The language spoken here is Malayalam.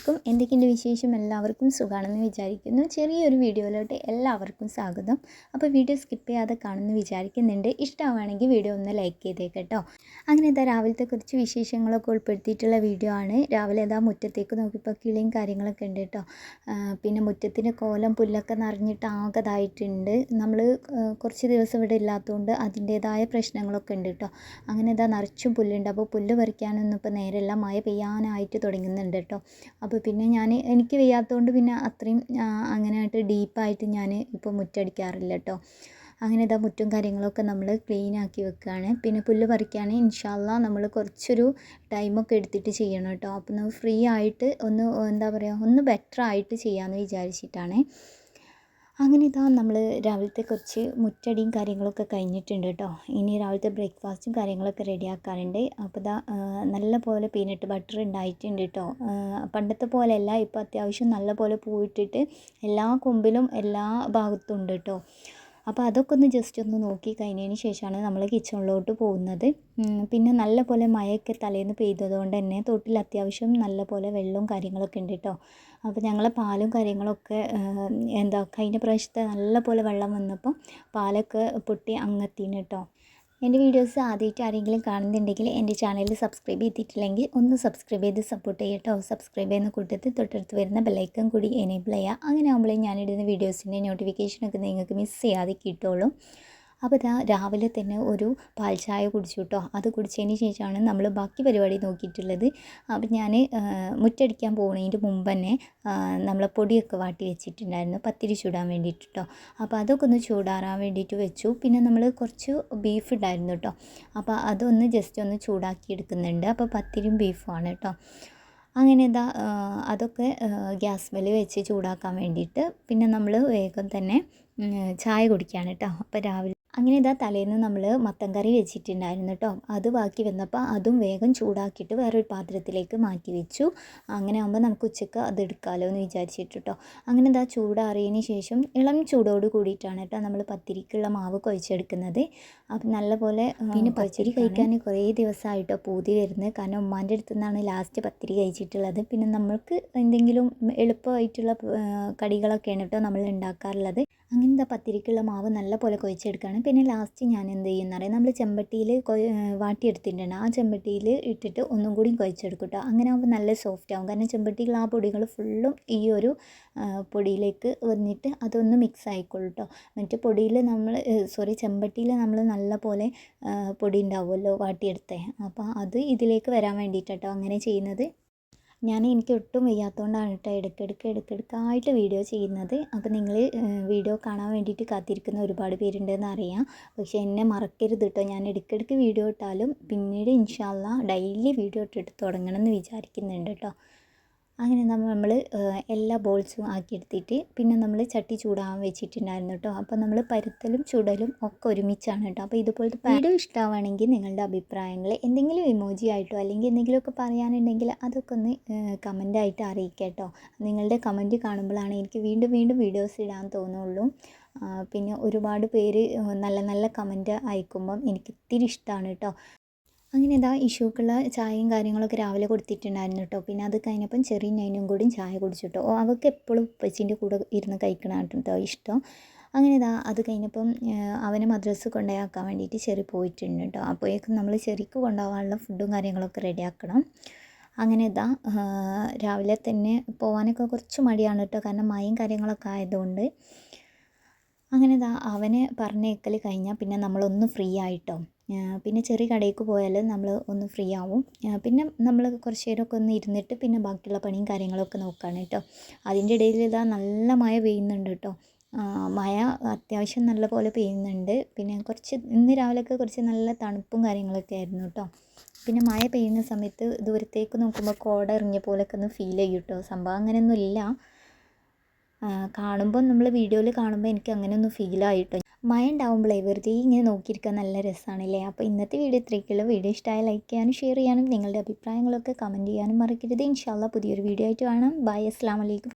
വലൈക്കും എന്തൊക്കെയുണ്ട് വിശേഷം? എല്ലാവർക്കും സുഖമാണെന്ന് വിചാരിക്കുന്നു. ചെറിയൊരു വീഡിയോയിലോട്ട് എല്ലാവർക്കും സ്വാഗതം. അപ്പോൾ വീഡിയോ സ്കിപ്പ് ചെയ്യാതെ കാണുമെന്ന് വിചാരിക്കുന്നുണ്ട്. ഇഷ്ടമാണെങ്കിൽ വീഡിയോ ഒന്ന് ലൈക്ക് ചെയ്തേക്കട്ടോ അങ്ങനെ ഇതാ രാവിലത്തെ കുറച്ച് വിശേഷങ്ങളൊക്കെ ഉൾപ്പെടുത്തിയിട്ടുള്ള വീഡിയോ ആണ്. രാവിലെ ഇതാ മുറ്റത്തേക്ക് നോക്കിയപ്പോൾ കിളിയും കാര്യങ്ങളൊക്കെ ഉണ്ട് കേട്ടോ പിന്നെ മുറ്റത്തിന് കോലം പുല്ലൊക്കെ നിറഞ്ഞിട്ട് ആകതായിട്ടുണ്ട്. നമ്മൾ കുറച്ച് ദിവസം ഇവിടെ ഇല്ലാത്തതുകൊണ്ട് അതിന്റേതായ പ്രശ്നങ്ങളൊക്കെ ഉണ്ട് കേട്ടോ അങ്ങനെ ഇതാ നിറച്ചും പുല്ലുണ്ട്. അപ്പോൾ പുല്ല് പറിക്കാനൊന്നും ഇപ്പോൾ നേരെല്ലാം. മഴ പെയ്യാനായിട്ട് തുടങ്ങുന്നുണ്ട് കേട്ടോ അപ്പോൾ പിന്നെ ഞാൻ എനിക്ക് വയ്യാത്തതുകൊണ്ട് പിന്നെ അത്രയും അങ്ങനെയായിട്ട് ഡീപ്പായിട്ട് ഞാൻ ഇപ്പോൾ മുറ്റടിക്കാറില്ല കേട്ടോ അങ്ങനെ ഇതാ മുറ്റും കാര്യങ്ങളൊക്കെ നമ്മൾ ക്ലീൻ ആക്കി വെക്കുകയാണ് പിന്നെ പുല്ല് പറിക്കാൻ ഇൻഷാല്ല നമ്മൾ കുറച്ചൊരു ടൈമൊക്കെ എടുത്തിട്ട് ചെയ്യണം കേട്ടോ അപ്പോൾ നമ്മൾ ഫ്രീ ആയിട്ട് ഒന്ന് എന്താ പറയുക ഒന്ന് ബെറ്റർ ആയിട്ട് ചെയ്യാമെന്ന് വിചാരിച്ചിട്ടാണ്. അങ്ങനെ ഇതാ നമ്മൾ രാവിലത്തെ കുറച്ച് മുറ്റടിയും കാര്യങ്ങളൊക്കെ കഴിഞ്ഞിട്ടുണ്ട് കേട്ടോ. ഇനി രാവിലത്തെ ബ്രേക്ക്ഫാസ്റ്റും കാര്യങ്ങളൊക്കെ റെഡിയാക്കാറുണ്ട് അപ്പോൾ ഇതാ നല്ല പോലെ പീനട്ട് ബട്ടർ ഉണ്ടായിട്ടുണ്ട് കേട്ടോ. പണ്ടത്തെ പോലെയല്ല ഇപ്പോൾ അത്യാവശ്യം നല്ല പോലെ പൂവിട്ടിട്ട് എല്ലാ കൊമ്പിലും എല്ലാ ഭാഗത്തും ഉണ്ട് കേട്ടോ. അപ്പോൾ അതൊക്കെ ഒന്ന് ജസ്റ്റ് ഒന്ന് നോക്കി കഴിഞ്ഞതിന് ശേഷമാണ് നമ്മൾ കിച്ചണിലോട്ട് പോകുന്നത്. പിന്നെ നല്ല പോലെ മഴയൊക്കെ തലേന്ന് പെയ്തതുകൊണ്ട് തന്നെ തൊട്ടിൽ അത്യാവശ്യം നല്ല പോലെ വെള്ളവും കാര്യങ്ങളൊക്കെ ഉണ്ട് കേട്ടോ അപ്പോൾ ഞങ്ങൾ പാലും കാര്യങ്ങളൊക്കെ എന്താ കഴിഞ്ഞ പ്രാവശ്യത്തെ നല്ല പോലെ വെള്ളം വന്നപ്പോൾ പാലൊക്കെ പൊട്ടി അങ്ങെത്തിന് കേട്ടോ എന്റെ വീഡിയോസ് ആദ്യമായിട്ട് ആരെങ്കിലും കാണുന്നുണ്ടെങ്കിൽ എന്റെ ചാനൽ സബ്സ്ക്രൈബ് ചെയ്തിട്ടില്ലെങ്കിൽ ഒന്ന് സബ്സ്ക്രൈബ് ചെയ്ത് സപ്പോർട്ട് ചെയ്യട്ടോ സബ്സ്ക്രൈബ് ചെയ്യുന്ന കൂട്ടത്തിൽ തൊട്ടടുത്ത് വരുന്ന ബെല്ലൈക്കൺ കൂടി എനേബിൾ ചെയ്യുക. അങ്ങനെ ആകുമ്പോഴേ ഞാനിടുന്ന വീഡിയോസിന്റെ നോട്ടിഫിക്കേഷനൊക്കെ നിങ്ങൾക്ക് മിസ് ചെയ്യാതെ കിട്ടുള്ളൂ അപ്പോൾ ഇതാ രാവിലെ തന്നെ ഒരു പാൽ ചായ കുടിച്ചു കേട്ടോ അത് കുടിച്ചതിന് ശേഷമാണ് നമ്മൾ ബാക്കി പരിപാടി നോക്കിയിട്ടുള്ളത്. അപ്പോൾ ഞാൻ മുറ്റടിക്കാൻ പോകുന്നതിന്റെ മുമ്പ് തന്നെ നമ്മൾ പൊടിയൊക്കെ വാട്ടി വെച്ചിട്ടുണ്ടായിരുന്നു. പത്തിരി ചൂടാൻ വേണ്ടിയിട്ട് കേട്ടോ അപ്പോൾ അതൊക്കെ ഒന്ന് ചൂടാറാൻ വേണ്ടിയിട്ട് വെച്ചു. പിന്നെ നമ്മൾ കുറച്ച് ബീഫ് ഉണ്ടായിരുന്നു കേട്ടോ അപ്പോൾ അതൊന്ന് ജസ്റ്റ് ഒന്ന് ചൂടാക്കി എടുക്കുന്നുണ്ട്. അപ്പോൾ പത്തിരിയും ബീഫുമാണ് കേട്ടോ അങ്ങനെ ഇതാ അതൊക്കെ ഗ്യാസ് മേൽ വെച്ച് ചൂടാക്കാൻ വേണ്ടിയിട്ട് പിന്നെ നമ്മൾ വേഗം തന്നെ ചായ കുടിക്കുകയാണ് കേട്ടോ അപ്പോൾ രാവിലെ അങ്ങനെ ഇതാ തലേന്ന് നമ്മൾ മത്തൻ കറി വെച്ചിട്ടുണ്ടായിരുന്നു കേട്ടോ അത് ബാക്കി വന്നപ്പോൾ അതും വേഗം ചൂടാക്കിയിട്ട് വേറൊരു പാത്രത്തിലേക്ക് മാറ്റി വെച്ചു. അങ്ങനെ ആകുമ്പോൾ നമുക്ക് ഉച്ചയ്ക്ക് അത് എടുക്കാമല്ലോ എന്ന് വിചാരിച്ചിട്ട് കേട്ടോ അങ്ങനെ ഇതാ ചൂടാറിയതിന് ശേഷം ഇളം ചൂടോട് കൂടിയിട്ടാണ് കേട്ടോ നമ്മൾ പത്തിരിക്കുള്ള മാവ് കുഴച്ചെടുക്കുന്നത്. അപ്പം നല്ലപോലെ പിന്നെ പച്ചരി കഴിക്കാൻ കുറേ ദിവസമായിട്ടോ പൂതി വരുന്നത്. കാരണം ഉമ്മാന്റെ അടുത്തു നിന്നാണ് ലാസ്റ്റ് പത്തിരി കഴിച്ചിട്ടുള്ളത്. പിന്നെ നമ്മൾക്ക് എന്തെങ്കിലും എളുപ്പമായിട്ടുള്ള കടികളൊക്കെയാണ് കേട്ടോ നമ്മൾ ഉണ്ടാക്കാറുള്ളത്. അങ്ങനെ അങ്ങനത്തെ പത്തിരിക്കുള്ള മാവ് നല്ലപോലെ കുഴച്ചെടുക്കുകയാണ് പിന്നെ ലാസ്റ്റ് ഞാൻ എന്ത് ചെയ്യുന്ന അറിയാം? നമ്മൾ ചെമ്പട്ടിയിൽ വാട്ടിയെടുത്തിട്ടുണ്ട്. ആ ചെമ്പട്ടിയിൽ ഇട്ടിട്ട് ഒന്നും കൂടി കുഴച്ചെടുക്കും കേട്ടോ അങ്ങനെ ആകുമ്പോൾ നല്ല സോഫ്റ്റ് ആകും കാരണം ചെമ്പട്ടിയിൽ ആ പൊടികൾ ഫുള്ളും ഈ ഒരു പൊടിയിലേക്ക് വന്നിട്ട് അതൊന്ന് മിക്സ് ആയിക്കോളൂ കേട്ടോ എന്നിട്ട് പൊടിയിൽ നമ്മൾ സോറി ചെമ്പട്ടിയിൽ നമ്മൾ നല്ല പോലെ പൊടി ഉണ്ടാവുമല്ലോ വാട്ടിയെടുത്തേ. അപ്പോൾ അത് ഇതിലേക്ക് വരാൻ വേണ്ടിയിട്ടോ അങ്ങനെ ചെയ്യുന്നത്. ഞാൻ എനിക്ക് ഒട്ടും വയ്യാത്തതുകൊണ്ടാണ് കേട്ടോ ഇടയ്ക്കിടയ്ക്ക് ഇടയ്ക്കിടയ്ക്കായിട്ട് വീഡിയോ ചെയ്യുന്നത്. അപ്പോൾ നിങ്ങൾ വീഡിയോ കാണാൻ വേണ്ടിയിട്ട് കാത്തിരിക്കുന്ന ഒരുപാട് പേരുണ്ടെന്ന് അറിയാം. പക്ഷേ എന്നെ മറക്കരുത് കേട്ടോ ഞാൻ ഇടയ്ക്കിടയ്ക്ക് വീഡിയോ ഇട്ടാലും പിന്നീട് ഇൻഷാല്ല ഡെയിലി വീഡിയോ ഇട്ടിട്ട് തുടങ്ങണം എന്ന് വിചാരിക്കുന്നുണ്ട് കേട്ടോ അങ്ങനെ നമ്മൾ എല്ലാ ബോൾസും ആക്കിയെടുത്തിട്ട് പിന്നെ നമ്മൾ ചട്ടി ചൂടാൻ വെച്ചിട്ടുണ്ടായിരുന്നു കേട്ടോ അപ്പോൾ നമ്മൾ പരുത്തലും ചുടലും ഒക്കെ ഒരുമിച്ചാണ് കേട്ടോ അപ്പോൾ ഇതുപോലത്തെ വീഡിയോ ഇഷ്ടമാണെങ്കിൽ നിങ്ങളുടെ അഭിപ്രായങ്ങൾ എന്തെങ്കിലും ഇമോജി ആയിട്ടോ അല്ലെങ്കിൽ എന്തെങ്കിലുമൊക്കെ പറയാനുണ്ടെങ്കിൽ അതൊക്കെ ഒന്ന് കമന്റായിട്ട് അറിയിക്കുക കേട്ടോ നിങ്ങളുടെ കമന്റ് കാണുമ്പോഴാണ് എനിക്ക് വീണ്ടും വീണ്ടും വീഡിയോസ് ഇടാൻ തോന്നുള്ളൂ. പിന്നെ ഒരുപാട് പേര് നല്ല നല്ല കമന്റ് അയക്കുമ്പം എനിക്ക് ഇത്തിരി ഇഷ്ടമാണ് കേട്ടോ അങ്ങനെ ഇതാ ഇഷുക്കുള്ള ചായയും കാര്യങ്ങളൊക്കെ രാവിലെ കൊടുത്തിട്ടുണ്ടായിരുന്നു കേട്ടോ. പിന്നെ അത് കഴിഞ്ഞപ്പം ചെറിയ നൈനും കൂടി ചായ കുടിച്ചിട്ടോ അവൾക്ക് എപ്പോഴും ഉപ്പച്ചിന്റെ കൂടെ ഇരുന്ന് കഴിക്കണം കേട്ടോ ഇഷ്ടം. അങ്ങനെ ഇതാ അത് കഴിഞ്ഞപ്പം അവനെ മദ്രസ് കൊണ്ടുപോയാക്കാൻ വേണ്ടിയിട്ട് ചെറി പോയിട്ടുണ്ട് കേട്ടോ. അപ്പോഴേക്കും നമ്മൾ ചെറിക്ക് കൊണ്ടുപോകാനുള്ള ഫുഡും കാര്യങ്ങളൊക്കെ റെഡിയാക്കണം അങ്ങനെ ഇതാ രാവിലെ തന്നെ പോകാനൊക്കെ കുറച്ച് മടിയാണ് കേട്ടോ. കാരണം മഴയും കാര്യങ്ങളൊക്കെ ആയതുകൊണ്ട്. അങ്ങനെ ഇതാ അവനെ പറഞ്ഞേക്കൽ കഴിഞ്ഞാൽ പിന്നെ നമ്മളൊന്ന് ഫ്രീ ആയിട്ടോ പിന്നെ ചെറിയ കടയിലേക്ക് പോയാൽ നമ്മൾ ഒന്ന് ഫ്രീ ആവും. പിന്നെ നമ്മൾ കുറച്ച് നേരമൊക്കെ ഒന്ന് ഇരുന്നിട്ട് പിന്നെ ബാക്കിയുള്ള പണിയും കാര്യങ്ങളൊക്കെ നോക്കുകയാണ് കേട്ടോ. അതിന്റെ ഇടയിൽ ഇതാ നല്ല മഴ പെയ്യുന്നുണ്ട് കേട്ടോ. മഴ അത്യാവശ്യം നല്ല പോലെ പെയ്യുന്നുണ്ട്. പിന്നെ കുറച്ച് ഇന്ന് രാവിലെയൊക്കെ കുറച്ച് നല്ല തണുപ്പും കാര്യങ്ങളൊക്കെ ആയിരുന്നു കേട്ടോ. പിന്നെ മഴ പെയ്യുന്ന സമയത്ത് ദൂരത്തേക്ക് നോക്കുമ്പോൾ കോട ഇറങ്ങിയ പോലെയൊക്കെ ഒന്ന് ഫീൽ ചെയ്യും കേട്ടോ. സംഭവം അങ്ങനെയൊന്നും ഇല്ല. കാണുമ്പോൾ നമ്മൾ വീഡിയോയിൽ കാണുമ്പോൾ എനിക്ക് അങ്ങനെയൊന്നും ഫീൽ ആയിട്ടോ. മഴ ഉണ്ടാവുമ്പോഴേ വെറുതെ ഇങ്ങനെ നോക്കിയിരിക്കാൻ നല്ല രസമാണല്ലേ അപ്പോൾ ഇന്നത്തെ വീഡിയോ ഇത്രയ്ക്കുള്ള വീഡിയോ ഇഷ്ടമായ ലൈക്ക് ചെയ്യാനും ഷെയർ ചെയ്യാനും നിങ്ങളുടെ അഭിപ്രായങ്ങളൊക്കെ കമന്റ് ചെയ്യാനും മറക്കരുത്. ഇൻഷാല്ല പുതിയൊരു വീഡിയോ ആയിട്ട് കാണാം. ബൈ അസ്സാം വലൈക്കും